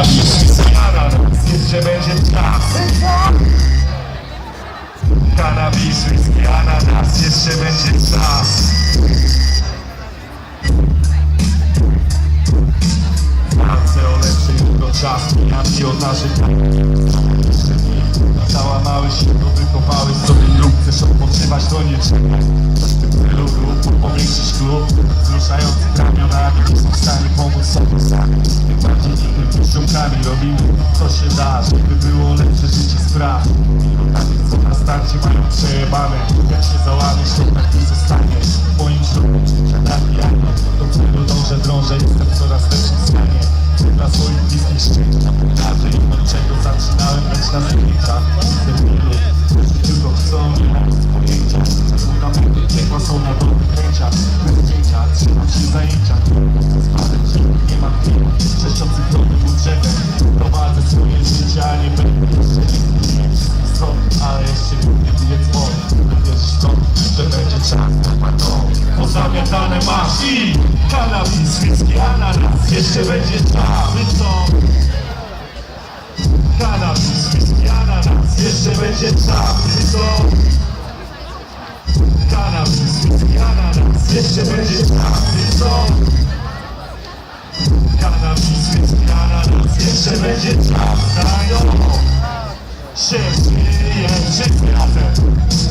Whisky, ananas Jeszcze będzie czas Kanabis, whisky, ananas Jeszcze będzie czas Marce o lepszej czas Mijami od naszych Załamałeś się, to wykopałeś sobie lub Chcesz odpoczywać, to nie trzeba co się da Żeby było lepsze życie spraw Takich co na starcie mają przejebane. Jak się załamiesz, to tak nie zostanie. W moim środku życia napijanie Do którego dążę, drążę Jestem w coraz lepszym stanie. Dla swoich bliskich szczęścia Pokażę im od czego zaczynałem Lecz na zdjęciach zagadane masz I kanabis, whisky, ananas Jeszcze będzie cały co Kanabis, whisky, ananas Jeszcze będzie cały co Kanabis, whisky, ananas Jeszcze będzie cały co Kanabis, whisky, ananas Jeszcze będzie cały Znają się zmienię wszyscy razem.